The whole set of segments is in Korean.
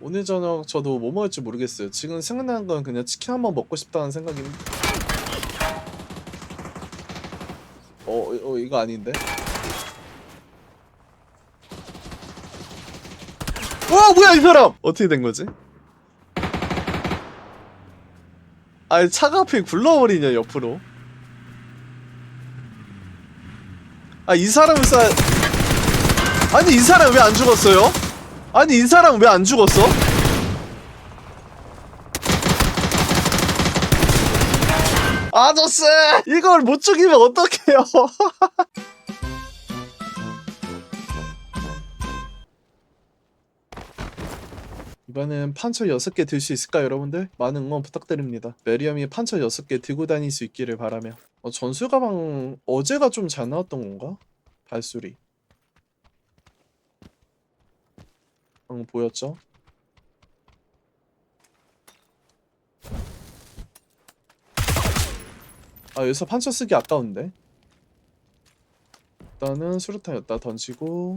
오늘 저녁 저도 뭐 먹을지 모르겠어요. 지금 생각나는 건 그냥 치킨 한번 먹고 싶다는 생각입니다. 어, 어 이거 아닌데? 와 뭐야 이 사람! 어떻게 된 거지? 아니 차가 앞에 굴러버리냐 옆으로? 아 이 사람을 쏴 아니 이 사람 왜 안 죽었어요? 아니 이 사람 왜 안 죽었어? 아저씨 이걸 못 죽이면 어떡해요 이번엔 판처 6개 들 수 있을까 여러분들? 많은 응원 부탁드립니다 메리엄이 판처 6개 들고 다닐 수 있기를 바라며 어, 전술 가방 어제가 좀 잘 나왔던 건가? 발소리 응 보였죠? 아 여기서 판처 쓰기 아까운데? 일단은 수류탄 였다. 던지고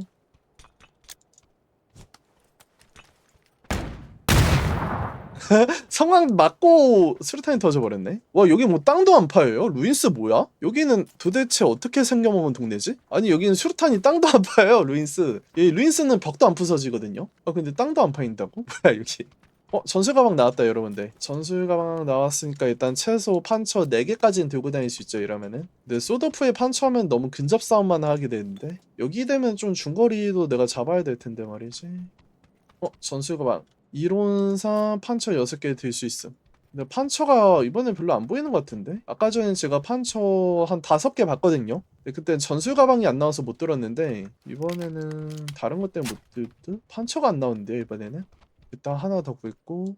성광 맞고 수류탄이 터져버렸네? 와 여기 뭐 땅도 안 파여요? 루인스 뭐야? 여기는 도대체 어떻게 생겨먹은 동네지? 아니 여기는 수류탄이 땅도 안 파요 루인스. 여기 루인스는 벽도 안 부서지거든요? 아 근데 땅도 안 파인다고? 뭐야 여기. 어 전술 가방 나왔다 여러분들. 전술 가방 나왔으니까 일단 최소 판처 4개까지는 들고 다닐 수 있죠 이러면은. 근데 소드프에 판처하면 너무 근접 싸움만 하게 되는데? 여기 되면 좀 중거리도 내가 잡아야 될 텐데 말이지. 어 전술 가방 이론상 판처 6개 들 수 있음. 근데 판처가 이번엔 별로 안 보이는 것 같은데? 아까 전에 제가 판처 한 5개 봤거든요. 근데 그때 전술 가방이 안 나와서 못 들었는데 이번에는 다른 것 때문에 못 들듯? 판처가 안 나오는데 이번에는? 일단 하나 더 구했고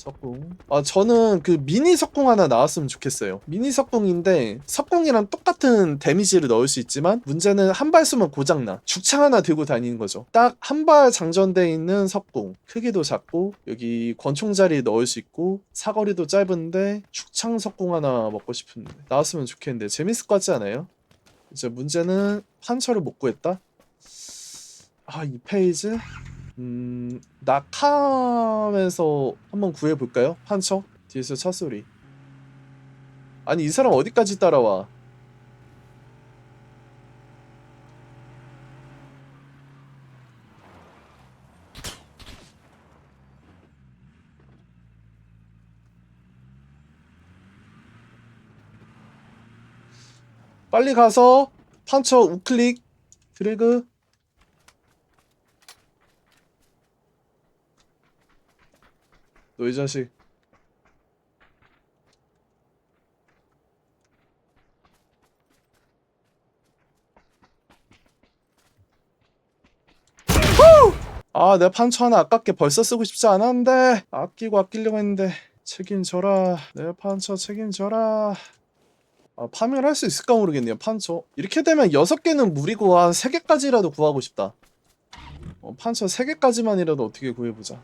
석궁. 아 저는 그 미니 석궁 하나 나왔으면 좋겠어요. 미니 석궁인데 석궁이랑 똑같은 데미지를 넣을 수 있지만 문제는 한 발 쏘면 고장나. 죽창 하나 들고 다니는 거죠. 딱 한 발 장전돼 있는 석궁. 크기도 작고 여기 권총 자리 넣을 수 있고 사거리도 짧은데 죽창 석궁 하나 먹고 싶은데 나왔으면 좋겠는데 재밌을 것 같지 않아요? 이제 문제는 판처를 못 구했다? 아 이 페이지 음, 낙함에서 한번 구해볼까요? 판처? 뒤에서 차 소리. 아니, 이 사람 어디까지 따라와? 빨리 가서 판처 우클릭 드래그 너 이 자식. 아, 내 판처 하나 아깝게 벌써 쓰고 싶지 않았는데. 아끼고 아끼려고 했는데 책임져라. 내 판처 책임져라. 아, 파밍을 할 수 있을까 모르겠네요 판처. 이렇게 되면 6개는 무리고 한 3개까지라도 구하고 싶다. 어, 판처 3개까지만이라도 어떻게 구해보자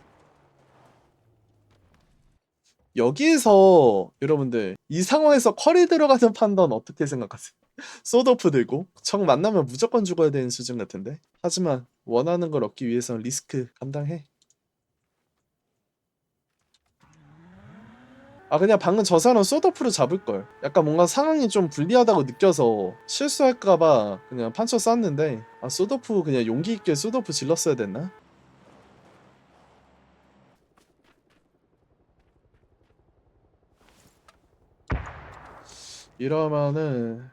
여기에서 여러분들 이 상황에서 컬이 들어가는 판단 어떻게 생각하세요? 소드오프 들고 정 만나면 무조건 죽어야 되는 수준 같은데 하지만 원하는 걸 얻기 위해서는 리스크 감당해 아 그냥 방금 저 사람 소드오프로 잡을걸 약간 뭔가 상황이 좀 불리하다고 느껴서 실수할까봐 그냥 판쳐 쐈는데 아 소드오프 그냥 용기 있게 소드오프 질렀어야 됐나? 이러면은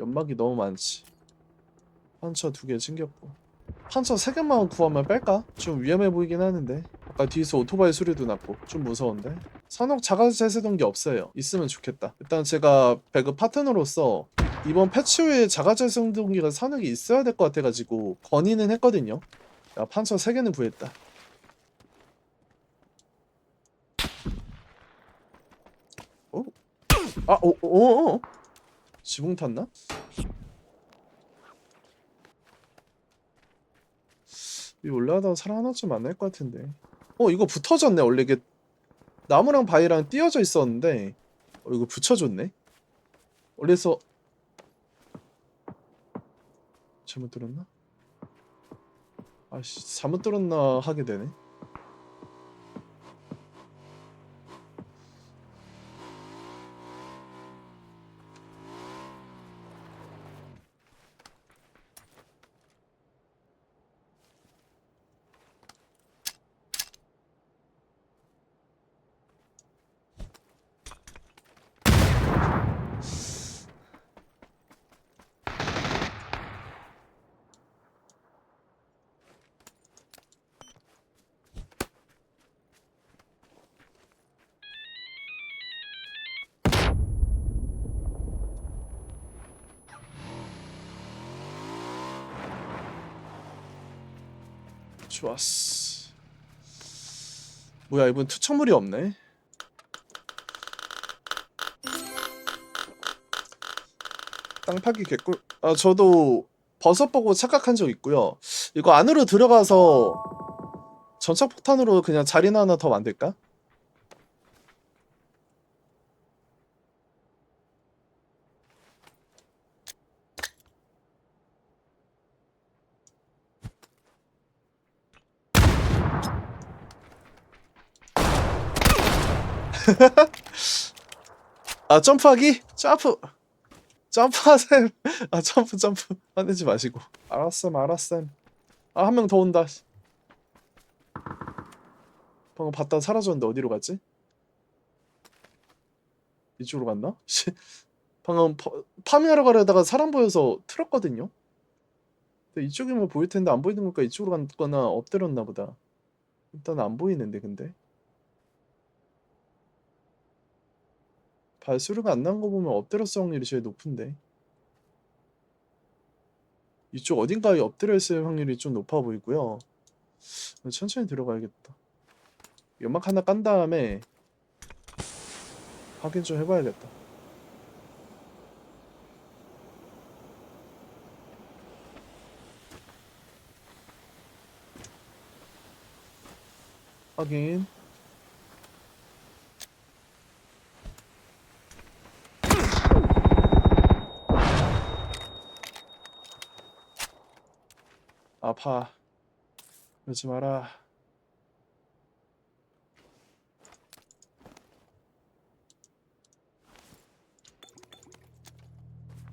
연막이 너무 많지. 판처 두 개 챙겼고. 판처 세 개만 구하면 뺄까? 좀 위험해 보이긴 하는데. 아까 뒤에서 오토바이 소리도 났고 좀 무서운데. 산옥 자가재세동기 없어요. 있으면 좋겠다. 일단 제가 배그 파트너로서 이번 패치 후에 자가재세동기가 산옥이 있어야 될 것 같아가지고 건의는 했거든요. 야 판처 세 개는 구했다 어? 아, 오, 오, 오, 오. 지붕 탔나? 이 올라가다가 사람 하나쯤 만날 것 같은데. 어, 이거 붙어졌네. 원래 이게 나무랑 바위랑 띄어져 있었는데, 어, 이거 붙여줬네. 원래서 잘못 들었나? 아씨 잘못 들었나 하게 되네. 좋았어. 뭐야 이분 투척물이 없네. 땅 파기 개꿀. 아 저도 버섯 보고 착각한 적 있고요. 이거 안으로 들어가서 전착 폭탄으로 그냥 자리나 하나 더 만들까? 아 점프하기? 점프! 점프하셈! 아 점프 점프. 화내지 마시고. 알았음 알았음. 아한 명 더 온다. 방금 봤다. 사라졌는데 어디로 갔지? 이쪽으로 갔나? 씨. 방금 파, 파밍하러 가려다가 사람 보여서 틀었거든요? 근데 이쪽이면 보일 텐데 안 보이는 거니까 이쪽으로 갔거나 엎드렸나 보다. 일단 안 보이는데 근데 발수류가 안 난 거 보면 엎드렸을 확률이 제일 높은데. 이쪽 어딘가에 엎드려 있을 확률이 좀 높아 보이고요. 천천히 들어가야겠다. 연막 하나 깐 다음에 확인 좀 해봐야겠다. 확인 아파. 그러지 마라.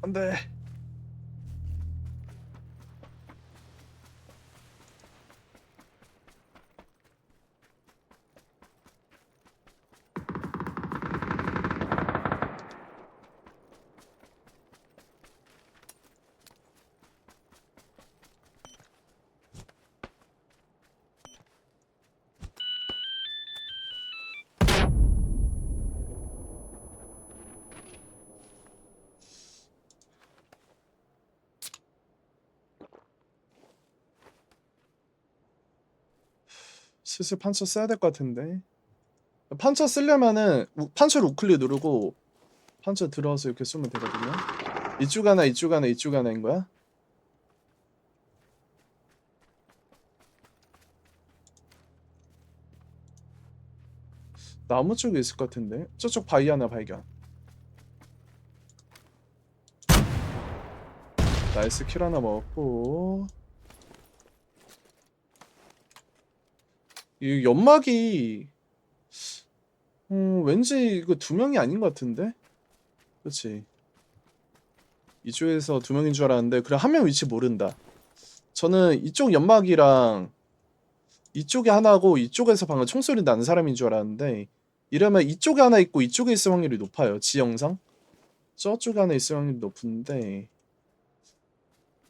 안 돼 슬슬 판처 써야 될 것 같은데. 판처 쓰려면은 우- 판처를 우클릭 누르고 판처 들어와서 이렇게 쏘면 되거든요. 이쪽 하나 이쪽 하나 이쪽 하나인 거야? 나무 쪽에 있을 것 같은데. 저쪽 바위 하나 발견. 나이스 킬 하나 먹었고 이 연막이 음 왠지 이거 두 명이 아닌 것 같은데? 그렇지 이쪽에서 두 명인 줄 알았는데 그래 한 명 위치 모른다. 저는 이쪽 연막이랑 이쪽에 하나고 이쪽에서 방금 총소리 나는 사람인 줄 알았는데 이러면 이쪽에 하나 있고 이쪽에 있을 확률이 높아요 지형상? 저쪽에 하나 있을 확률이 높은데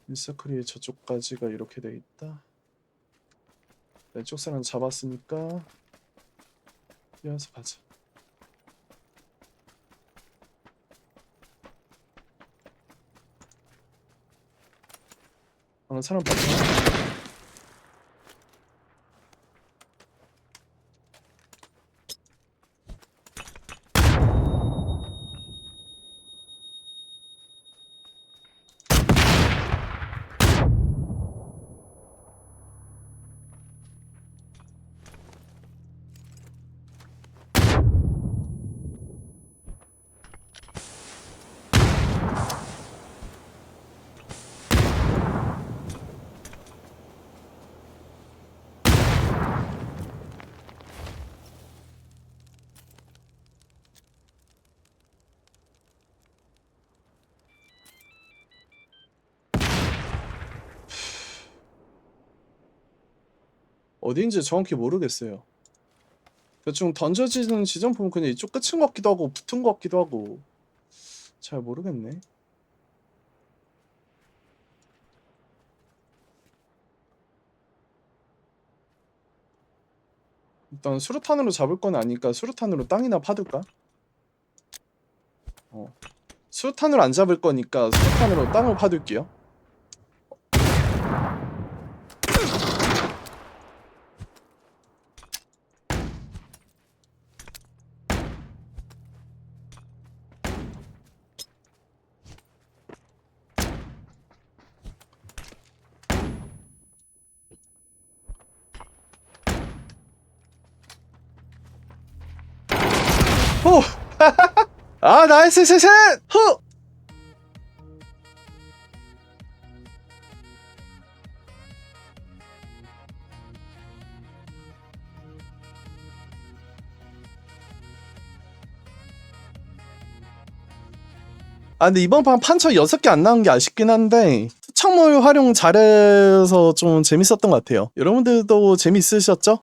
인서클이 저쪽까지가 이렇게 돼 있다 왼쪽 사람 잡았으니까 이어서 가자. 방금 사람 봤나? 어디인지 정확히 모르겠어요. 대충 던져지는 지점 보면 그냥 이쪽 끝인 것 같기도 하고 붙은 것 같기도 하고 잘 모르겠네. 일단 수류탄으로 잡을 건 아니까 수류탄으로 땅이나 파둘까? 어. 수류탄으로 안 잡을 거니까 수류탄으로 땅을 파둘게요. 아 나이스 셋셋! 후! 아 근데 이번 판 판처 6개 안 나온 게 아쉽긴 한데 투척물 활용 잘해서 좀 재밌었던 것 같아요. 여러분들도 재밌으셨죠?